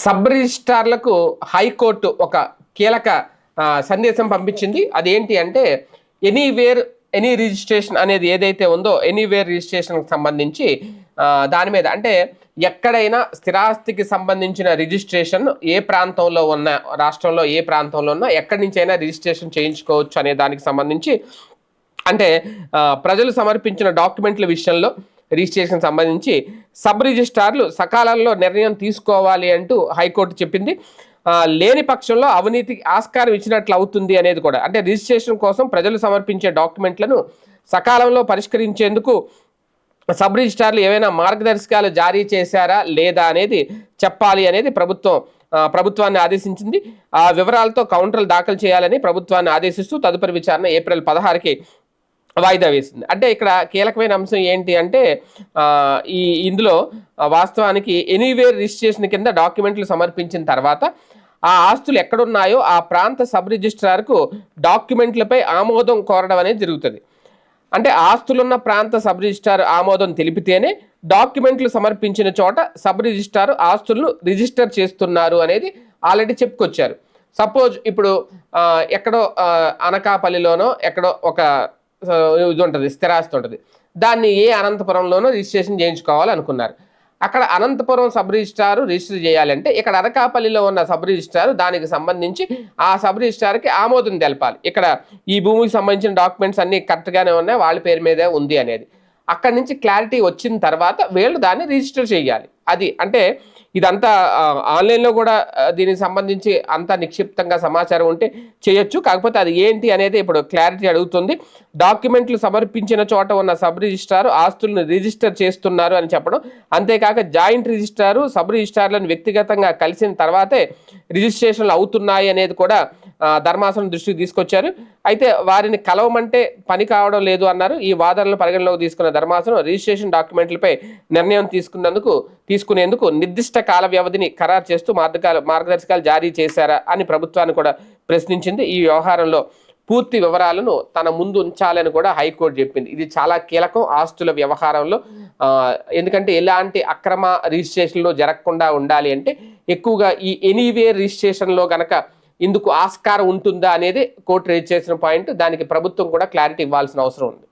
Sub రిజిస్ట్రార్లకు high court ఒక కీలక సందేశం పంపించింది. అదేంటి అంటే ఎనీవేర్ ఎనీ రిజిస్ట్రేషన్ అనేది ఏదైతే ఉందో ఎనీవేర్ రిజిస్ట్రేషన్కి సంబంధించి దాని మీద అంటే ఎక్కడైనా స్థిరాస్తికి సంబంధించిన రిజిస్ట్రేషన్ ఏ ప్రాంతంలో ఉన్న రాష్ట్రంలో ఏ ప్రాంతంలో ఉన్నా ఎక్కడి నుంచైనా రిజిస్ట్రేషన్ చేయించుకోవచ్చు అనే దానికి సంబంధించి అంటే ప్రజలు సమర్పించిన డాక్యుమెంట్ల విషయంలో రిజిస్ట్రేషన్ సంబంధించి సబ్ రిజిస్ట్రార్లు సకాలంలో నిర్ణయం తీసుకోవాలి అంటూ హైకోర్టు చెప్పింది. లేని పక్షంలో అవినీతికి ఆస్కారం ఇచ్చినట్లు అవుతుంది అనేది కూడా. అంటే రిజిస్ట్రేషన్ కోసం ప్రజలు సమర్పించే డాక్యుమెంట్లను సకాలంలో పరిష్కరించేందుకు సబ్ రిజిస్ట్రార్లు ఏవైనా మార్గదర్శకాలు జారీ చేశారా లేదా అనేది చెప్పాలి అనేది ప్రభుత్వం ప్రభుత్వాన్ని ఆదేశించింది. ఆ వివరాలతో కౌంటర్లు దాఖలు చేయాలని ప్రభుత్వాన్ని ఆదేశిస్తూ తదుపరి విచారణ ఏప్రిల్ పదహారుకి వాయిదా వేసింది. అంటే ఇక్కడ కీలకమైన అంశం ఏంటి అంటే ఈ ఇందులో వాస్తవానికి ఎనీవేర్ రిజిస్ట్రేషన్ కింద డాక్యుమెంట్లు సమర్పించిన తర్వాత ఆ ఆస్తులు ఎక్కడున్నాయో ఆ ప్రాంత సబ్ రిజిస్ట్రార్కు డాక్యుమెంట్లపై ఆమోదం కోరడం అనేది జరుగుతుంది. అంటే ఆస్తులున్న ప్రాంత సబ్ రిజిస్ట్రార్ ఆమోదం తెలిపితేనే డాక్యుమెంట్లు సమర్పించిన చోట సబ్ రిజిస్ట్రార్ ఆస్తులను రిజిస్టర్ చేస్తున్నారు అనేది ఆల్రెడీ చెప్పుకొచ్చారు. సపోజ్ ఇప్పుడు ఎక్కడో అనకాపల్లిలోనో ఎక్కడో ఒక ఇది ఉంటుంది స్థిరాస్తి ఉంటుంది దాన్ని ఏ అనంతపురంలోనో రిజిస్ట్రేషన్ చేయించుకోవాలనుకున్నారు. అక్కడ అనంతపురం సబ్ రిజిస్ట్రార్ రిజిస్టర్ చేయాలంటే ఇక్కడ అనకాపల్లిలో ఉన్న సబ్ రిజిస్ట్రార్ దానికి సంబంధించి ఆ సబ్ రిజిస్ట్రార్కి ఆమోదం తెలపాలి. ఇక్కడ ఈ భూమికి సంబంధించిన డాక్యుమెంట్స్ అన్ని కరెక్ట్గానే ఉన్నాయి వాళ్ళ పేరు మీదే ఉంది అనేది. అక్కడి నుంచి క్లారిటీ వచ్చిన తర్వాత వీళ్ళు దాన్ని రిజిస్టర్ చేయాలి. అది అంటే ఇదంతా ఆన్లైన్లో కూడా దీనికి సంబంధించి అంతా నిక్షిప్తంగా సమాచారం ఉంటే చేయొచ్చు. కాకపోతే అది ఏంటి అనేది ఇప్పుడు క్లారిటీ అడుగుతుంది. డాక్యుమెంట్లు సమర్పించిన చోట ఉన్న సబ్ రిజిస్ట్రార్ ఆస్తులను రిజిస్టర్ చేస్తున్నారు అని చెప్పడం. అంతేకాక జాయింట్ రిజిస్ట్రారు సబ్ రిజిస్ట్రార్లను వ్యక్తిగతంగా కలిసిన తర్వాతే రిజిస్ట్రేషన్లు అవుతున్నాయి అనేది కూడా ధర్మాసనం దృష్టికి తీసుకొచ్చారు. అయితే వారిని కలవమంటే పని కావడం లేదు అన్నారు. ఈ వాదనలు పరిగణలోకి తీసుకున్న ధర్మాసనం రిజిస్ట్రేషన్ డాక్యుమెంట్లపై నిర్ణయం తీసుకున్నందుకు తీసుకునేందుకు నిర్దిష్ట కాల వ్యవధిని ఖరారు చేస్తూ మార్గకాలు మార్గదర్శకాలు జారీ చేశారా అని ప్రభుత్వాన్ని కూడా ప్రశ్నించింది. ఈ వ్యవహారంలో పూర్తి వివరాలను తన ముందు ఉంచాలని కూడా హైకోర్టు చెప్పింది. ఇది చాలా కీలకం ఆస్తుల వ్యవహారంలో. ఎందుకంటే ఎలాంటి అక్రమ రిజిస్ట్రేషన్లో జరగకుండా ఉండాలి అంటే ఎక్కువగా ఈ ఎనీవే రిజిస్ట్రేషన్లో గనక ఇందుకు ఆస్కారం ఉంటుందా అనేది కోర్టు రేజ్ చేసిన పాయింట్ దానికి ప్రభుత్వం కూడా క్లారిటీ ఇవ్వాల్సిన అవసరం ఉంది.